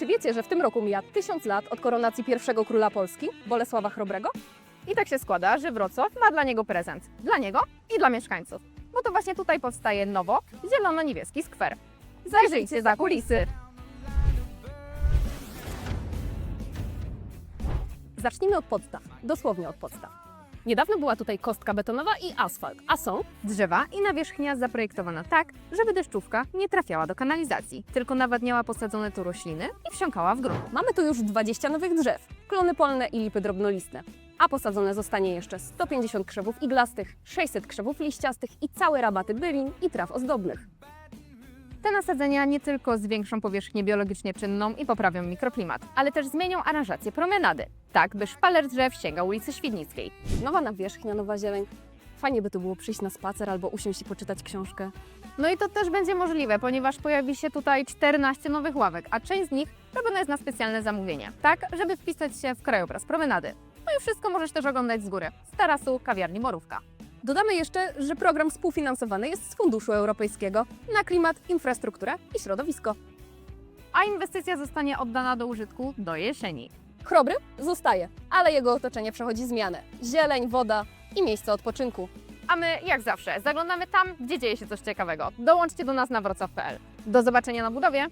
Czy wiecie, że w tym roku mija tysiąc lat od koronacji pierwszego króla Polski, Bolesława Chrobrego? I tak się składa, że Wrocław ma dla niego prezent. Dla niego i dla mieszkańców. Bo to właśnie tutaj powstaje nowo zielono-niebieski skwer. Zajrzyjcie za kulisy. Zacznijmy od podstaw, dosłownie od podstaw. Niedawno była tutaj kostka betonowa i asfalt, a są Drzewa i nawierzchnia zaprojektowana tak, żeby deszczówka nie trafiała do kanalizacji, tylko nawadniała posadzone tu rośliny i wsiąkała w grunt. Mamy tu już 20 nowych drzew, klony polne i lipy drobnolistne. A posadzone zostanie jeszcze 150 krzewów iglastych, 600 krzewów liściastych i całe rabaty bylin i traw ozdobnych. Te nasadzenia nie tylko zwiększą powierzchnię biologicznie czynną i poprawią mikroklimat, ale też zmienią aranżację promenady, tak by szpaler drzew sięgał ulicy Świdnickiej. Nowa nawierzchnia, nowa zieleń. Fajnie by tu było przyjść na spacer albo usiąść i poczytać książkę. No i to też będzie możliwe, ponieważ pojawi się tutaj 14 nowych ławek, a część z nich robiona jest na specjalne zamówienie, tak żeby wpisać się w krajobraz promenady. No i wszystko możesz też oglądać z góry, z tarasu kawiarni Morówka. Dodamy jeszcze, że program współfinansowany jest z Funduszu Europejskiego na klimat, infrastrukturę i środowisko. A inwestycja zostanie oddana do użytku do jesieni. Chrobry zostaje, ale jego otoczenie przechodzi zmianę. Zieleń, woda i miejsce odpoczynku. A my, jak zawsze, zaglądamy tam, gdzie dzieje się coś ciekawego. Dołączcie do nas na wrocław.pl. Do zobaczenia na budowie!